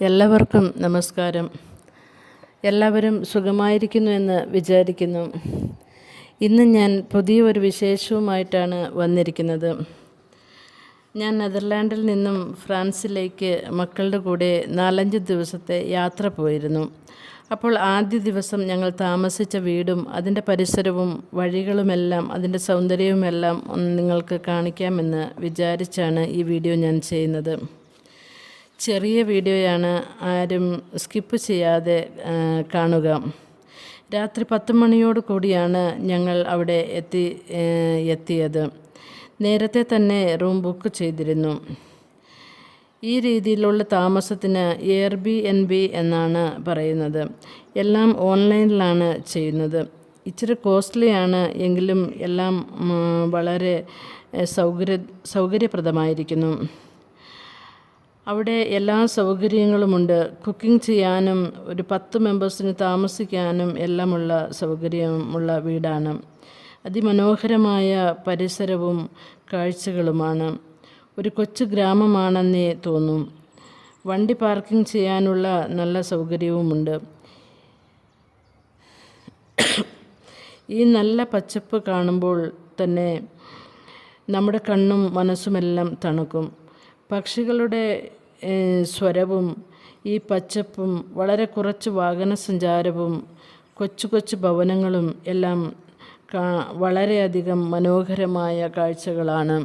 എല്ലാവർക്കും നമസ്കാരം. എല്ലാവരും സുഖമായിരിക്കുന്നു എന്ന് വിചാരിക്കുന്നു. ഇന്ന് ഞാൻ പുതിയൊരു വിശേഷവുമായിട്ടാണ് വന്നിരിക്കുന്നത്. ഞാൻ നെതർലാൻഡിൽ നിന്നും ഫ്രാൻസിലേക്ക് മക്കളുടെ കൂടെ നാലഞ്ച് ദിവസത്തെ യാത്ര പോയിരുന്നു. അപ്പോൾ ആദ്യ ദിവസം ഞങ്ങൾ താമസിച്ച വീടും അതിന്റെ പരിസരവും വഴികളുമെല്ലാം അതിന്റെ സൗന്ദര്യവുമെല്ലാം നിങ്ങൾക്ക് കാണിക്കാമെന്ന് വിചാരിച്ചാണ് ഈ വീഡിയോ ഞാൻ ചെയ്യുന്നത്. ചെറിയ വീഡിയോയാണ് ആരും സ്കിപ്പ് ചെയ്യാതെ കാണുക. രാത്രി പത്ത് മണിയോട് കൂടിയാണ് ഞങ്ങൾ അവിടെ എത്തി എത്തിയത്. നേരത്തെ തന്നെ റൂം ബുക്ക് ചെയ്തിരുന്നു. ഈ രീതിയിലുള്ള താമസത്തിന് എയർ ബി എൻ ബി എന്നാണ് പറയുന്നത്. എല്ലാം ഓൺലൈനിലാണ് ചെയ്യുന്നത്. ഇച്ചിരി കോസ്റ്റ്ലിയാണ് എങ്കിലും എല്ലാം വളരെ സൗകര്യ സൗകര്യപ്രദമായിരിക്കുന്നു. അവിടെ എല്ലാ സൗകര്യങ്ങളുമുണ്ട്. കുക്കിംഗ് ചെയ്യാനും ഒരു പത്ത് മെമ്പേഴ്സിന് താമസിക്കാനും എല്ലാമുള്ള സൗകര്യമുള്ള വീടാണ്. അതിമനോഹരമായ പരിസരവും കാഴ്ചകളുമാണ്. ഒരു കൊച്ചു ഗ്രാമമാണെന്നേ തോന്നും. വണ്ടി പാർക്കിംഗ് ചെയ്യാനുള്ള നല്ല സൗകര്യവുമുണ്ട്. ഈ നല്ല പച്ചപ്പ് കാണുമ്പോൾ തന്നെ നമ്മുടെ കണ്ണും മനസ്സുമെല്ലാം തണുക്കും. പക്ഷികളുടെ സ്വരവും ഈ പച്ചപ്പും വളരെ കുറച്ച് വാഹന സഞ്ചാരവും കൊച്ചു കൊച്ചു ഭവനങ്ങളും എല്ലാം വളരെയധികം മനോഹരമായ കാഴ്ചകളാണ്.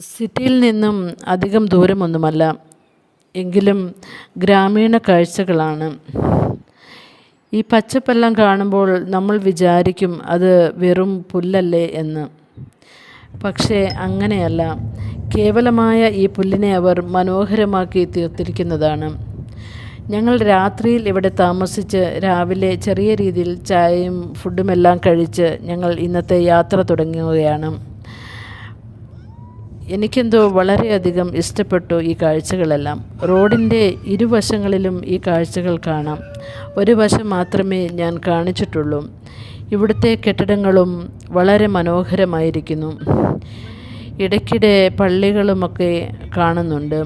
സിറ്റിയിൽ നിന്നും അധികം ദൂരമൊന്നുമല്ല എങ്കിലും ഗ്രാമീണ കാഴ്ചകളാണ്. ഈ പച്ചപ്പെല്ലാം കാണുമ്പോൾ നമ്മൾ വിചാരിക്കും അത് വെറും പുല്ലല്ലേ എന്ന്. പക്ഷേ അങ്ങനെയല്ല. കേവലമായ ഈ പുല്ലിനെ അവർ മനോഹരമാക്കി തീർത്തിരിക്കുന്നതാണ്. ഞങ്ങൾ രാത്രിയിൽ ഇവിടെ താമസിച്ച് രാവിലെ ചെറിയ രീതിയിൽ ചായയും ഫുഡുമെല്ലാം കഴിച്ച് ഞങ്ങൾ ഇന്നത്തെ യാത്ര തുടങ്ങുകയാണ്. എനിക്കെന്തോ വളരെയധികം ഇഷ്ടപ്പെട്ടു ഈ കാഴ്ചകളെല്ലാം. റോഡിന്റെ ഇരുവശങ്ങളിലും ഈ കാഴ്ചകൾ കാണാം. ഒരു വശം മാത്രമേ ഞാൻ കാണിച്ചിട്ടുള്ളൂ. ഇവിടുത്തെ കെട്ടിടങ്ങളും വളരെ മനോഹരമായിരിക്കുന്നു. ഇടയ്ക്കിടെ പള്ളികളുമൊക്കെ കാണുന്നുണ്ട്.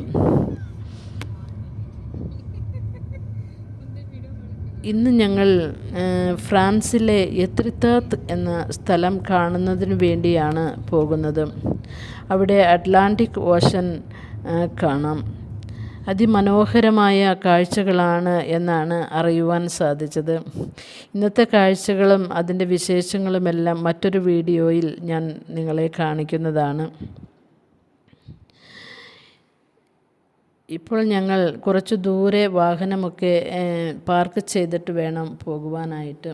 ഇന്ന് ഞങ്ങൾ ഫ്രാൻസിലെ എത്രിത്താത്ത് എന്ന സ്ഥലം കാണുന്നതിന് വേണ്ടിയാണ് പോകുന്നത്. അവിടെ അറ്റ്ലാന്റിക് ഓഷൻ കാണാം. അതിമനോഹരമായ കാഴ്ചകളാണ് എന്നാണ് അറിയുവാൻ സാധിച്ചത്. ഇന്നത്തെ കാഴ്ചകളും അതിന്റെ വിശേഷങ്ങളുമെല്ലാം മറ്റൊരു വീഡിയോയിൽ ഞാൻ നിങ്ങളെ കാണിക്കുന്നതാണ്. ഇപ്പോൾ ഞങ്ങൾ കുറച്ച് ദൂരെ വാഹനമൊക്കെ പാർക്ക് ചെയ്തിട്ട് വേണം പോകുവാനായിട്ട്.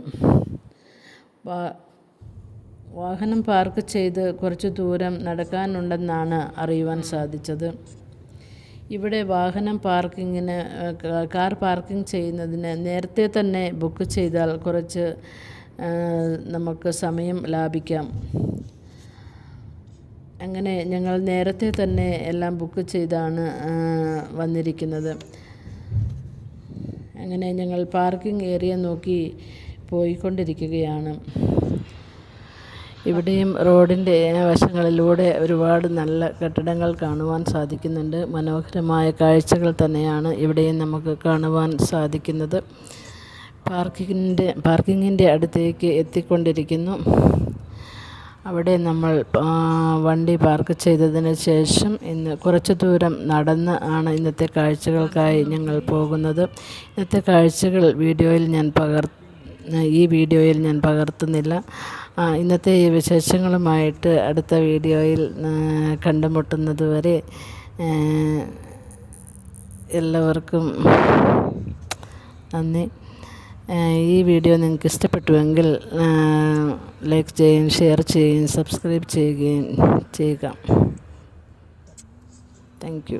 വാഹനം പാർക്ക് ചെയ്ത് കുറച്ച് ദൂരം നടക്കാനുണ്ടെന്നാണ് അറിയുവാൻ സാധിച്ചത്. ഇവിടെ വാഹനം പാർക്കിങ്ങിന് കാർ പാർക്കിംഗ് ചെയ്യുന്നതിന് നേരത്തെ തന്നെ ബുക്ക് ചെയ്താൽ കുറച്ച് നമുക്ക് സമയം ലാഭിക്കാം. അങ്ങനെ ഞങ്ങൾ നേരത്തെ തന്നെ എല്ലാം ബുക്ക് ചെയ്താണ് വന്നിരിക്കുന്നത്. അങ്ങനെ ഞങ്ങൾ പാർക്കിംഗ് ഏരിയ നോക്കി പോയിക്കൊണ്ടിരിക്കുകയാണ്. ഇവിടെയും റോഡിന്റെ വശങ്ങളിലൂടെ ഒരുപാട് നല്ല കെട്ടിടങ്ങൾ കാണുവാൻ സാധിക്കുന്നുണ്ട്. മനോഹരമായ കാഴ്ചകൾ തന്നെയാണ് ഇവിടെയും നമുക്ക് കാണുവാൻ സാധിക്കുന്നത്. പാർക്കിങ്ങിന്റെ പാർക്കിങ്ങിന്റെ അടുത്തേക്ക് എത്തിക്കൊണ്ടിരിക്കുന്നു. അവിടെ നമ്മൾ വണ്ടി പാർക്ക് ചെയ്തതിന് ശേഷം ഇന്ന് കുറച്ച് ദൂരം നടന്ന് ആണ് ഇന്നത്തെ കാഴ്ചകൾക്കായി ഞങ്ങൾ പോകുന്നത്. ഇന്നത്തെ കാഴ്ചകൾ വീഡിയോയിൽ ഞാൻ പകർ ഈ വീഡിയോയിൽ ഞാൻ പകർത്തുന്നില്ല. ഇന്നത്തെ ഈ വിശേഷങ്ങളുമായിട്ട് അടുത്ത വീഡിയോയിൽ കണ്ടുമുട്ടുന്നത് വരെ എല്ലാവർക്കും നന്ദി. ഈ വീഡിയോ നിങ്ങൾക്ക് ഇഷ്ടപ്പെട്ടുവെങ്കിൽ ലൈക്ക് ചെയ്യുകയും ഷെയർ ചെയ്യുകയും സബ്സ്ക്രൈബ് ചെയ്യുകയും ചെയ്യുക. താങ്ക്